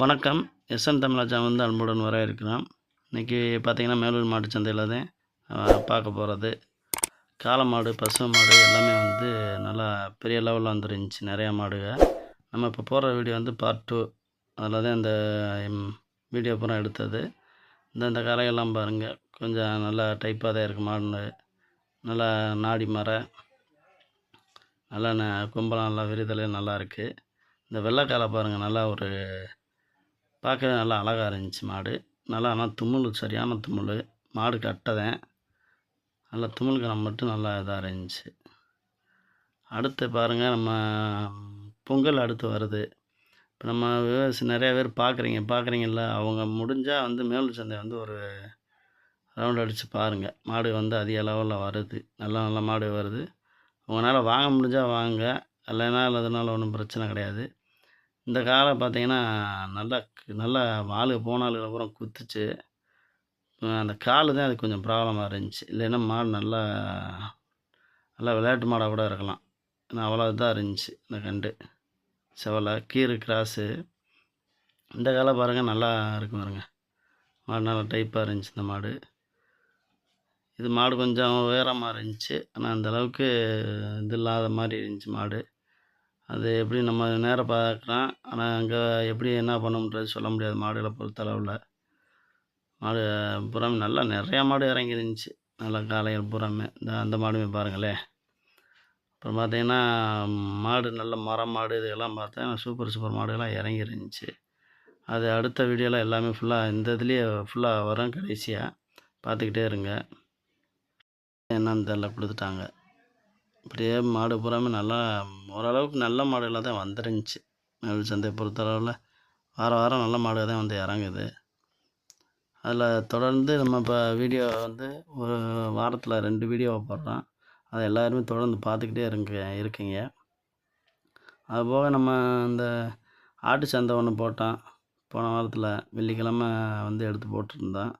வணக்கம். எஸ்என் தமிழாஜா வந்து அன்புடன் வர இருக்கிறோம் இன்றைக்கி பார்த்திங்கன்னா மேலூர் மாட்டு சந்தையில் தான் பார்க்க போகிறது காளை மாடு பசு மாடு எல்லாமே வந்து நல்லா பெரிய லெவலில் வந்துருந்துச்சு நிறையா மாடுக. நம்ம இப்போ போடுற வீடியோ வந்து பார்ட் டூ அதில் தான் இந்த வீடியோ பூரா எடுத்தது. இந்த இந்த கரையெல்லாம் பாருங்கள் கொஞ்சம் நல்லா டைப்பாக தான் இருக்குது மாடு நல்லா நாடி மர நல்லா ந கொம்பெல்லாம் நல்லா விரிதலே நல்லா இருக்குது இந்த வெள்ளைக்காலை பாருங்கள் நல்லா ஒரு பார்க்கவே நல்லா அழகாக இருந்துச்சு மாடு. நல்லா ஆனால் தும்முள் சரியான தும்முள் மாடு கட்டதேன். நல்லா தும்முல்கணம் மட்டும் நல்லா இதாக இருந்துச்சு. அடுத்து பாருங்கள் நம்ம பொங்கல் அடுத்து வருது. இப்போ நம்ம விவசாயி நிறையா பேர் பார்க்குறீங்க பார்க்குறீங்கல்ல அவங்க முடிஞ்சால் வந்து மேல் சந்தை வந்து ஒரு ரவுண்ட் அடித்து பாருங்கள் மாடு வந்து அதிக லெவலில் வருது. நல்ல நல்ல மாடு வருது. உங்களால் வாங்க முடிஞ்சால் வாங்க. இல்லைன்னா அதனால் ஒன்றும் பிரச்சனை கிடையாது. இந்த காலை பார்த்தீங்கன்னா நல்லா நல்லா வால் போனாலுக்கு அப்புறம் குத்துச்சு. அந்த கால் தான் அது கொஞ்சம் ப்ராப்ளமாக இருந்துச்சு. இல்லைன்னா மாடு நல்லா நல்லா விளையாட்டு மாடாக கூட இருக்கலாம். ஏன்னா அவ்வளோ இதாக இருந்துச்சு இந்த கண்டு. செவலை கீறு கிராஸு இந்த காலை பாருங்கள் நல்லா இருக்கும் பாருங்க. மாடு நல்லா டைப்பாக இருந்துச்சு இந்த மாடு. இது மாடு கொஞ்சம் உயரமாக இருந்துச்சு. ஆனால் அந்த அளவுக்கு இது இல்லாத மாதிரி இருந்துச்சு மாடு. அது எப்படி நம்ம நேராக பார்க்கலாம். ஆனால் அங்கே எப்படி என்ன பண்ணணுன்றது சொல்ல முடியாது. மாடுகளை பொறுத்தளவில். மாடு புறாமே நல்லா நிறையா மாடு இறங்கி இருந்துச்சு. நல்லா காலையில் புறாமே. இந்த அந்த மாடுமே பாருங்களேன். அப்புறம் பார்த்தீங்கன்னா மாடு நல்ல மரம் மாடு இதெல்லாம் பார்த்தேன் சூப்பர் சூப்பர் மாடுகள்லாம் இறங்கி இருந்துச்சு. அது அடுத்த வீடியோலாம் எல்லாமே ஃபுல்லாக இந்த இதுலேயே ஃபுல்லாக வரும் கடைசியாக பார்த்துக்கிட்டே இருங்க. என்னன்னு தெரில கொடுத்துட்டாங்க. இப்படியே மாடு பூராமே நல்லா ஓரளவுக்கு நல்ல மாடுகளாக தான் வந்துருந்துச்சு. மேல் சந்தையை பொறுத்தளவில் வாரம் வாரம் நல்ல மாடுகள் தான் வந்து இறங்குது. அதில் தொடர்ந்து நம்ம இப்போ வீடியோ வந்து ஒரு வாரத்தில் ரெண்டு வீடியோ போடுறோம். அதை எல்லாருமே தொடர்ந்து பார்த்துக்கிட்டே இருங்க இருக்கீங்க. அதுபோக நம்ம இந்த ஆட்டு சந்தை ஒன்று போட்டோம். போன வாரத்தில் வெள்ளிக்கிழமை வந்து எடுத்து போட்டிருந்தோம்.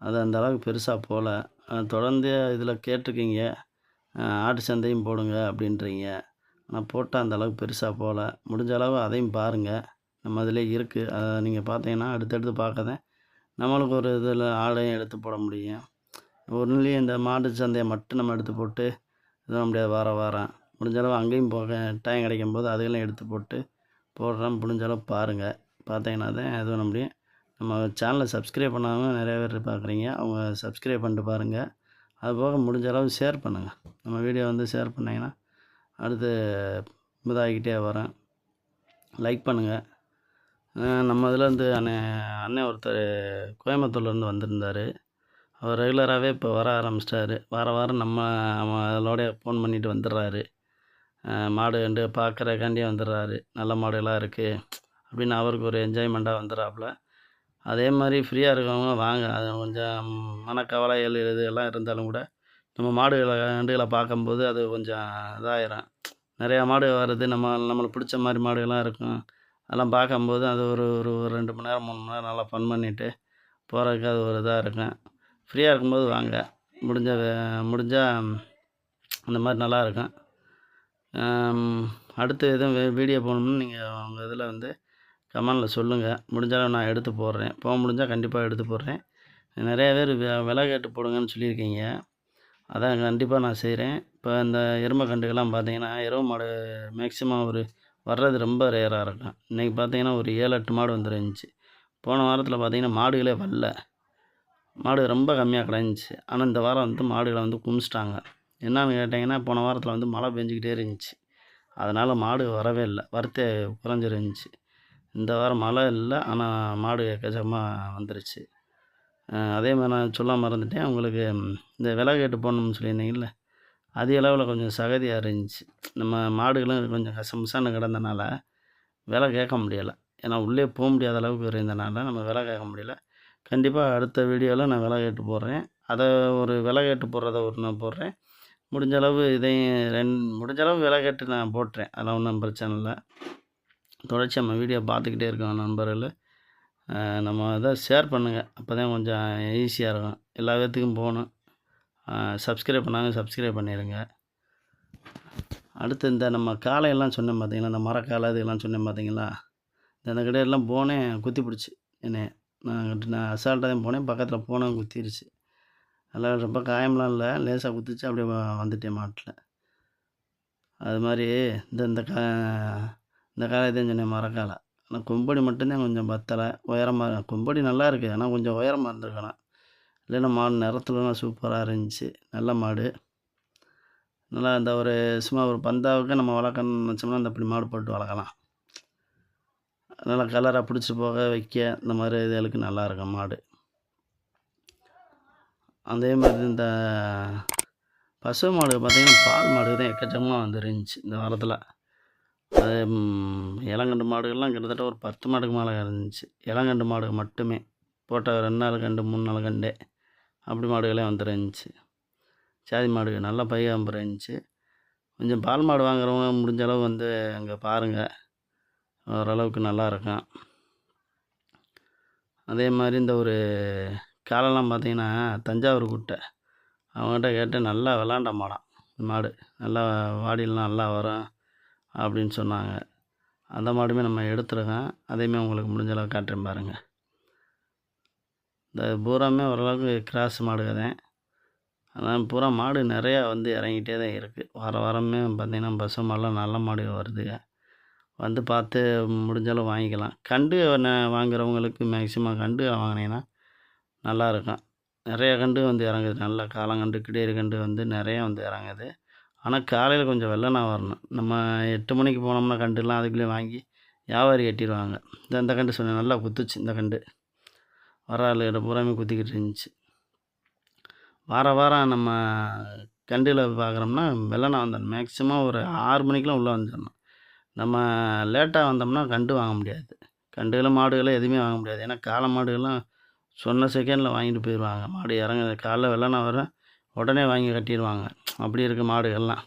அது அந்த அளவுக்கு பெருசாக போகல. தொடர்ந்து இதில் கேட்டிருக்கீங்க. ஆட்டு சந்தையும் போடுங்க அப்படின்றீங்க. ஆனால் போட்டால் அந்த அளவுக்கு பெருசாக போகல. முடிஞ்ச அளவு அதையும் பாருங்கள் நம்ம அதில் இருக்குது அதை நீங்கள் பார்த்தீங்கன்னா அடுத்தடுத்து பார்க்கதான் நம்மளுக்கு ஒரு இதில் ஆடையும் எடுத்து போட முடியும். ஒன்றுலேயும் இந்த மாட்டு சந்தையை மட்டும் நம்ம எடுத்து போட்டு இது பண்ண முடியாது வாரம். வாரம் முடிஞ்சளவு அங்கேயும் போக டைம் கிடைக்கும் போது அதையெல்லாம் எடுத்து போட்டு போடுறோம் முடிஞ்ச அளவு பாருங்கள் பார்த்தீங்கன்னா தான் இது பண்ண முடியும். நம்ம சேனலை சப்ஸ்கிரைப் பண்ணாமல் நிறைய பேர் பார்க்குறீங்க. அவங்க சப்ஸ்கிரைப் பண்ணிட்டு பாருங்கள் அது போக முடிஞ்ச அளவு ஷேர் பண்ணுங்கள் நம்ம வீடியோ வந்து ஷேர் பண்ணிங்கன்னா அடுத்து இதாகிக்கிட்டே வரேன் லைக் பண்ணுங்கள் நம்ம இதில் இருந்து அண்ணன் அண்ணன் ஒருத்தர் கோயம்புத்தூர்லேருந்து வந்திருந்தார். அவர் ரெகுலராகவே இப்போ வர ஆரம்பிச்சிட்டாரு. வார வாரம் நம்ம அதோடய ஃபோன் பண்ணிட்டு வந்துடுறாரு. மாடு கண்டு பார்க்குறக்காண்டியே வந்துடுறாரு. நல்ல மாடுகளாக இருக்குது அப்படின்னு அவருக்கு ஒரு என்ஜாய்மெண்ட்டாக வந்துடுறாப்புல. அதே மாதிரி ஃப்ரீயாக இருக்கவங்க வாங்க. அது கொஞ்சம் மனக்கவலைகள் இது எல்லாம் இருந்தாலும் கூட நம்ம மாடுகளை கண்டுகளை பார்க்கும்போது அது கொஞ்சம் இதாயிரும். நிறையா மாடு வர்றது நம்ம நம்மளுக்கு பிடிச்ச மாதிரி மாடுகள்லாம் இருக்கும். அதெல்லாம் பார்க்கும்போது அது ஒரு ஒரு ஒரு ரெண்டு மணி நேரம் மூணு மணி நேரம் நல்லா ஃபன் பண்ணிவிட்டு போகிறதுக்கு அது ஒரு இதாக இருக்கும். ஃப்ரீயாக இருக்கும்போது வாங்க. முடிஞ்ச முடிஞ்சால் அந்த மாதிரி நல்லா இருக்கும். அடுத்து எதுவும் வீடியோ போகணும்னு நீங்கள் உங்கள் இதில் வந்து கமெண்டில் சொல்லுங்கள் முடிஞ்சாலும் நான் எடுத்து போடுறேன். போக முடிஞ்சால் கண்டிப்பாக எடுத்து போடுறேன். நிறைய பேர் விலை கேட்டு போடுங்கன்னு சொல்லியிருக்கீங்க. அதான் கண்டிப்பாக நான் செய்கிறேன் இப்போ இந்த எருமை கண்டுக்கெல்லாம் பார்த்தீங்கன்னா எருமை மாடு மேக்ஸிமம் ஒரு வர்றது ரொம்ப ரேராக இருக்கும். இன்றைக்கி பார்த்தீங்கன்னா ஒரு ஏழு எட்டு மாடு வந்துருந்துச்சு. போன வாரத்தில் பார்த்தீங்கன்னா மாடுகளே வரல. மாடு ரொம்ப கம்மியாக கிடந்துச்சு ஆனால் இந்த வாரம் வந்து மாடுகளை வந்து குமிச்சிட்டாங்க. என்னன்னு கேட்டிங்கன்னா போன வாரத்தில் வந்து மழை பெஞ்சிக்கிட்டே இருந்துச்சு. அதனால் மாடு வரவே இல்லை. வரத்தே குறைஞ்சிருந்துச்சு. இந்த வாரம் மழை இல்லை ஆனால் மாடு எக்கச்சக்கமாக வந்துருச்சு. அதே மாதிரி நான் சொல்ல மறந்துட்டேன். உங்களுக்கு இந்த விலை கேட்டு போடணும்னு சொல்லியிருந்தீங்கல்ல அதிக அளவில் கொஞ்சம் சகதியாக இருந்துச்சு. நம்ம மாடுகளும் கொஞ்சம் கசமுசான கிடந்தனால விலை கேட்க முடியலை. ஏன்னா உள்ளே போக முடியாத அளவுக்கு இருந்தனால நம்ம விலை கேட்க முடியல. கண்டிப்பாக அடுத்த வீடியோவில் நான் விலை கேட்டு போடுறேன். அதை ஒரு விலை கேட்டு போடுறத ஒரு நான் போடுறேன். முடிஞ்ச அளவு இதையும் ரெண் முடிஞ்சளவு விலை கேட்டு நான் போட்டுறேன். அதெல்லாம் ஒன்றும் பிரச்சனை இல்லை. தொடர்ச்சி நம்ம வீடியோ பார்த்துக்கிட்டே இருக்கோம் நண்பர்கள். நம்ம அதை ஷேர் பண்ணுங்கள் அப்போ தான் கொஞ்சம் ஈஸியாக இருக்கும். எல்லா பேர்த்துக்கும் போகணும். சப்ஸ்கிரைப் பண்ணாங்க சப்ஸ்கிரைப் பண்ணிடுங்க அடுத்து இந்த நம்ம காலையெல்லாம் சொன்னேன் பார்த்தீங்களா இந்த மரக்காலை இதெல்லாம் சொன்னேன் பார்த்தீங்களா இந்த கடையெல்லாம் போனேன் குத்தி பிடிச்சி என்னை நான் நான் அசால்ட்டாக தான் போனேன். பக்கத்தில் போனேன் குத்திருச்சு. நல்லா ரொம்ப காயம்லாம் இல்லை. லேசாக குத்திச்சு அப்படியே வந்துட்டேன் மாட்டில். அது மாதிரி இந்த இந்த கா இந்த காலை தான் சொன்னேன் மரக்காலை ஆனால் கொம்படி மட்டும்தான் கொஞ்சம் பத்தலை. உயரமாக கொம்படி நல்லா இருக்குது ஆனால் கொஞ்சம் உயரமாக இருந்திருக்கலாம் இல்லைன்னா மாடு நிறத்துலலாம் சூப்பராக இருந்துச்சு. நல்ல மாடு. நல்லா இந்த ஒரு சும்மா ஒரு பந்தாவுக்கு நம்ம வளர்க்கணும்னு நினச்சோம்னா அந்த அப்படி மாடு போட்டு வளர்க்கலாம். நல்லா கலராக பிடிச்சி போக வைக்க இந்த மாதிரி இதுகளுக்கு நல்லா இருக்கும் மாடு. அதே மாதிரி இந்த பசு மாடு பார்த்திங்கன்னா பால் மாடு தான் எக்கச்சக்கமாக வந்துருந்துச்சு இந்த வாரத்தில் அது இளங்கண்டு மாடுகள்லாம் கிட்டத்தட்ட ஒரு பத்து மாடுக்கு மேலே இருந்துச்சு. இளங்கண்டு மாடு மட்டுமே. போட்ட ரெண்டு நாள் கண்டு மூணு நாள் கண்டு அப்படி மாடுகளே வந்துருந்துச்சு. சாதி மாடு நல்லா பையன் இருந்துச்சு. கொஞ்சம் பால் மாடு வாங்குறவங்க முடிஞ்ச அளவு வந்து அங்கே பாருங்கள் ஓரளவுக்கு நல்லா இருக்கும் அதே மாதிரி இந்த ஒரு காலெல்லாம் பார்த்தீங்கன்னா தஞ்சாவூர் குட்டை. அவங்ககிட்ட கேட்டு நல்லா விளாண்ட மாடான். மாடு. நல்லா வாடியெல்லாம் நல்லா வரும். அப்படின்னு சொன்னாங்க. அந்த மாடுமே நம்ம எடுத்துருக்கோம். அதையுமே உங்களுக்கு முடிஞ்ச அளவு காட்டுறேன் பாருங்கள் இந்த பூராமே ஓரளவுக்கு கிராஸ் மாடுக தான். அதான் பூரா மாடு நிறையா வந்து இறங்கிட்டே தான் இருக்குது வார வாரமே பார்த்திங்கன்னா பசு மாடெலாம் நல்ல மாடு வருதுங்க. வந்து பார்த்து முடிஞ்ச அளவு வாங்கிக்கலாம். கண்டு வாங்குறவங்களுக்கு மேக்ஸிமம் கண்டு வாங்கினீங்கன்னா நல்லா இருக்கும். நிறைய கண்டு வந்து இறங்குது. நல்ல காலங்கண்டு கிடேரி கண்டு வந்து நிறையா வந்து இறங்குது. ஆனால் காலையில் கொஞ்சம் வெள்ளனா வரணும். நம்ம எட்டு மணிக்கு போனோம்னா கண்டுலாம் அதுக்குள்ளே வாங்கி வியாபாரி கட்டிடுவாங்க. இந்த இந்த கண்டு சொன்னேன் நல்லா குத்துச்சு இந்த கண்டு. வர ஆளுகிட்ட பூராமே குத்திக்கிட்டு இருந்துச்சு. வார வாரம் நம்ம கண்டில் பார்க்குறோம்னா வெள்ளனா வந்துடணும் மேக்ஸிமம் ஒரு ஆறு மணிக்கெலாம் உள்ளே வந்துடணும். நம்ம லேட்டாக வந்தோம்னா கண்டு வாங்க முடியாது. கண்டுகளும் மாடுகளும் எதுவுமே வாங்க முடியாது. ஏன்னா காளை மாடுகள்லாம் சொன்ன செகண்டில் வாங்கிட்டு போயிடுவாங்க. மாடு இறங்க காலைல வெள்ளனா வர உடனே வாங்கி கட்டிடுவாங்க. அப்படி இருக்க மாடுகள்லாம்.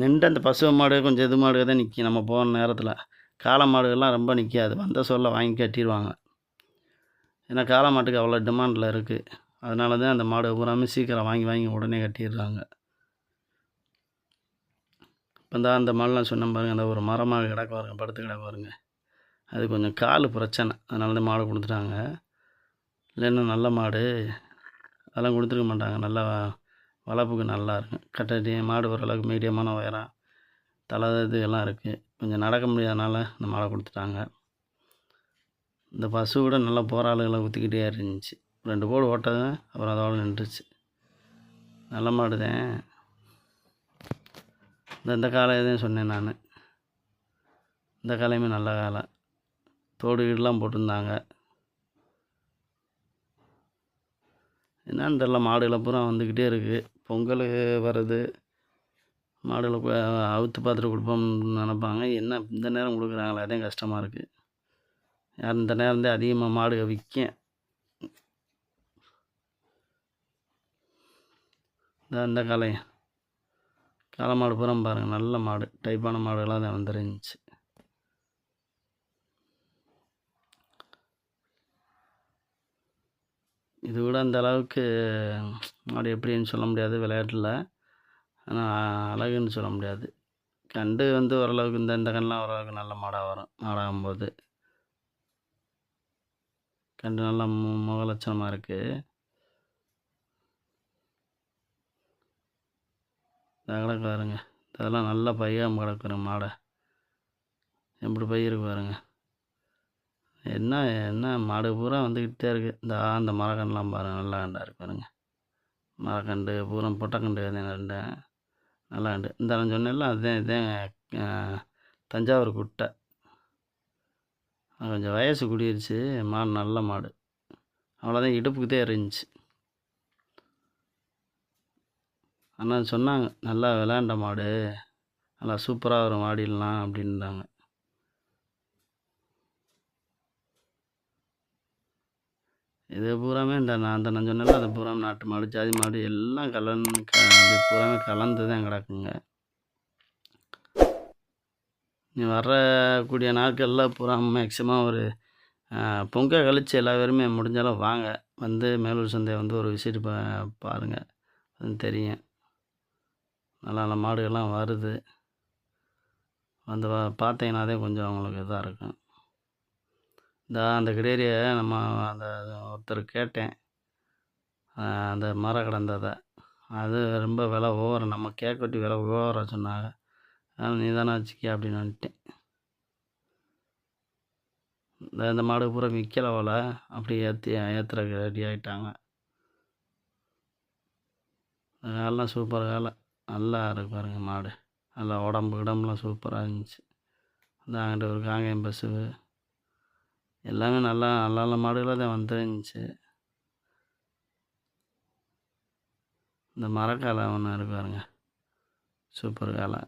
நின்று அந்த பசு மாடு கொஞ்சம் எது மாடு தான் நிற்கும் நம்ம போன நேரத்தில். காளை மாடுகள்லாம் ரொம்ப நிற்காது வந்த சொல்ல வாங்கி கட்டிடுவாங்க. ஏன்னா காளை மாட்டுக்கு அவ்வளோ டிமாண்டில் இருக்குது அதனால தான் அந்த மாடு பூராமே சீக்கிரம் வாங்கி வாங்கி உடனே கட்டிடுறாங்க. இப்போ தான் அந்த மாடுலாம் சொன்ன பாருங்க. அந்த ஒரு மரமாக கிடக்க பாருங்க. படுத்து கிடக்க பாருங்க. அது கொஞ்சம் கால் பிரச்சனை. அதனால தான் மாடு கொடுத்துட்டாங்க. இல்லைன்னா நல்ல மாடு. அதெல்லாம் கொடுத்துருக்க மாட்டாங்க. நல்லா வளர்ப்புக்கு நல்லா இருக்கும். கட்டடி மாடு ஓரளவுக்கு மீடியமான உயரம் தலை இது எல்லாம் இருக்குது கொஞ்சம் நடக்க முடியாதனால இந்த மாடை கொடுத்துட்டாங்க. இந்த பசு கூட நல்லா போகிற ஆளுகளை ஊற்றிக்கிட்டே இருந்துச்சு. ரெண்டு போடு ஓட்டது அப்புறம் அதோட நின்றுச்சு. நல்ல மாடு தான். இந்த இந்த காலை சொன்னேன் நான். இந்த காலையுமே நல்ல காலை. தோடு கீடுலாம் போட்டிருந்தாங்க. என்னன்னு தெரில மாடுகளை பூரா வந்துக்கிட்டே இருக்குது பொங்கல் வருது மாடுகளை அவுத்து பார்த்துட்டு கொடுப்போம்னு நினப்பாங்க. என்ன இந்த நேரம் கொடுக்குறாங்களே அதே கஷ்டமாக இருக்குது யார் இந்த நேரம் தான் அதிகமாக மாடு விற்கும் இந்த இந்த காளை காளை மாடு பூரா பாருங்கள் நல்ல மாடு. டைப்பான மாடுகளாக தான் வந்துருந்துச்சு. இது கூட அந்த அளவுக்கு அப்படி எப்படின்னு சொல்ல முடியாது விளையாட்டில். ஆனால் அழகுன்னு சொல்ல முடியாது. கண்டு வந்து ஓரளவுக்கு இந்த இந்த கண்ணெலாம் ஓரளவுக்கு நல்ல மாடாக வரும் மாடாகும்போது. கண்டு நல்லா மு முகலட்சணமாக இருக்குது கிடக்கு பாருங்க. இதெல்லாம் நல்ல பையாக கிடக்குற மாடை. எப்படி பை பாருங்கள் என்ன என்ன மாடு பூரா வந்துக்கிட்டே இருக்குது இந்த அந்த மரக்கன்றுலாம் பாருங்கள் நல்லா கண்டா இருக்குது பாருங்கள் மரக்கண்டு பூரா பொட்டக்கண்டு அது ரெண்டு நல்லா கண்டு. இந்த நான் சொன்னேன்ல அதுதான் இதுதான் தஞ்சாவூர் குட்டை. கொஞ்சம் வயசு கூடிருச்சு. மாடு நல்ல மாடு. அவ்வளோதான் இடுப்புக்குதே இருந்துச்சு ஆனால் சொன்னாங்க நல்லா விளையாண்ட மாடு. நல்லா சூப்பராக வரும் மாடிடலாம் அப்படின்றாங்க இது பூராமே இந்த நான் அந்த நான் சொன்னேன்ல அது பூரா நாட்டு மாடு ஜாதி மாடு எல்லாம் கலந்து க அது பூராமே கலந்து தான் கிடக்குங்க. நீ வரக்கூடிய நாட்களில் பூரா மேக்ஸிமம் ஒரு பொங்கல் கழிச்சு எல்லா பேருமே முடிஞ்சாலும் வாங்க. வந்து மேலூர் சந்தையை வந்து ஒரு விசிட் பா பாருங்கள் அது தெரியும். நல்ல நல்ல மாடுகள்லாம் வருது. வந்து வா பார்த்தீங்கன்னாதே கொஞ்சம் அவங்களுக்கு இதாக இருக்கும். இந்த அந்த கிடேரியை நம்ம அந்த ஒருத்தர் கேட்டேன். அந்த மரம் கிடந்ததை. அது ரொம்ப விலை ஓவரம். நம்ம கேட்க வெட்டி விலை ஓவரம் சொன்னாங்க. அதனால் நீ தானே வச்சுக்க அப்படின்னு வந்துட்டேன். இந்த இந்த மாடு பூரா விற்கல போல. அப்படி ஏற்றி ஏற்றுறக்கு ரெடி ஆகிட்டாங்க காலெலாம் சூப்பர் காலை நல்லா இருக்கு பாருங்கள் மாடு. நல்லா உடம்பு உடம்புலாம் சூப்பராக இருந்துச்சு. அந்த அங்கிட்ட ஒரு காங்கேயம் பஸ்ஸு எல்லாமே நல்லா நல்ல நல்ல மாடுகளாக தான் வந்துருந்துச்சு. இந்த மரக்காலை ஒன்று இருக்கு பாருங்க. சூப்பர் காலை.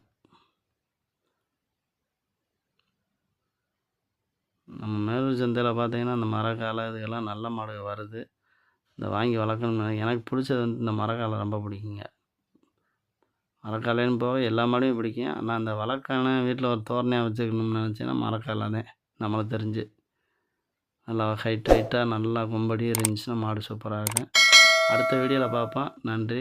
நம்ம மேலூர் சந்தையில் பார்த்தீங்கன்னா அந்த மரக்காலை இதுக்கெல்லாம் நல்ல மாடு வருது. இந்த வாங்கி வளர்க்கணும்னு எனக்கு பிடிச்சது வந்து இந்த மரக்காலை ரொம்ப பிடிக்குங்க. மரக்காலைன்னு போக எல்லா மாடையும் பிடிக்கும். ஆனால் அந்த வளர்க்கான வீட்டில் ஒரு தோரணையாக வச்சுக்கணும்னு நினச்சேன்னா மரக்காலை தான். நம்மளுக்கு தெரிஞ்சு. நல்லா ஹைட் ஹைட்டாக நல்லா கும்படி இருந்துச்சுன்னா மாடு சூப்பராக இருக்கும். அடுத்த வீடியோவில் பார்ப்போம். நன்றி.